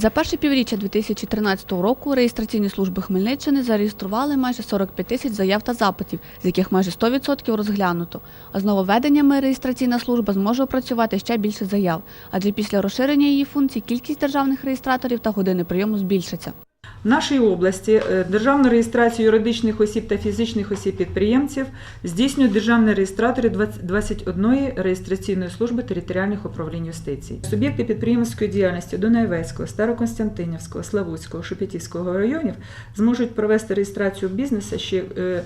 За перше півріччя 2013 року реєстраційні служби Хмельниччини зареєстрували майже 45 тисяч заяв та запитів, з яких майже 100% розглянуто. А з нововведеннями реєстраційна служба зможе опрацювати ще більше заяв, адже після розширення її функцій кількість державних реєстраторів та години прийому збільшиться. В нашій області е, державну реєстрацію юридичних осіб та фізичних осіб підприємців здійснюють державні реєстратори 20 21 реєстраційної служби територіальних управлінь юстиції. Суб'єкти підприємницької діяльності Дунаєвецького, Староконстантинівського, Славутського, Шепетівського районів зможуть провести реєстрацію бізнесу ще е,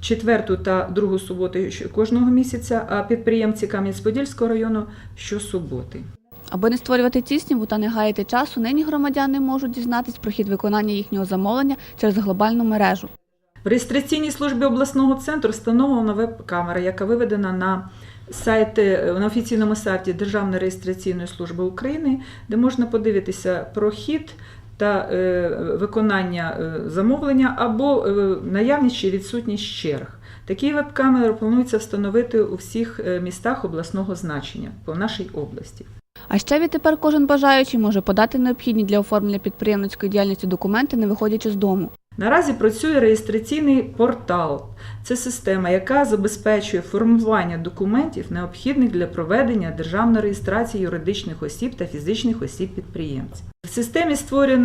четверту та другу суботу кожного місяця, а підприємці Кам'янець-Подільського району щосуботи. Аби не створювати тісніву та не гаяти часу, нині громадяни можуть дізнатись про хід виконання їхнього замовлення через глобальну мережу. В реєстраційній службі обласного центру встановлена веб-камера, яка виведена на сайти на офіційному сайті Державної реєстраційної служби України, де можна подивитися про хід та е, виконання е, замовлення або е, наявність чи відсутність черг. Такі веб-камери планується встановити у всіх містах обласного значення по нашій області. А ще відтепер кожен бажаючий може подати необхідні для оформлення підприємницької діяльності документи, не виходячи з дому. Наразі працює реєстраційний портал. Це система, яка забезпечує формування документів, необхідних для проведення державної реєстрації юридичних осіб та фізичних осіб підприємців. В системі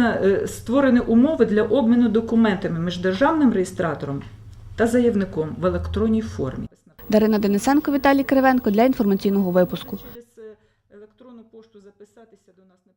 е, створені умови для обміну документами між державним реєстратором та заявником в електронній формі. Дарина Денисенко, Віталій Кривенко для інформаційного випуску. Е, електронну пошту записатися до нас на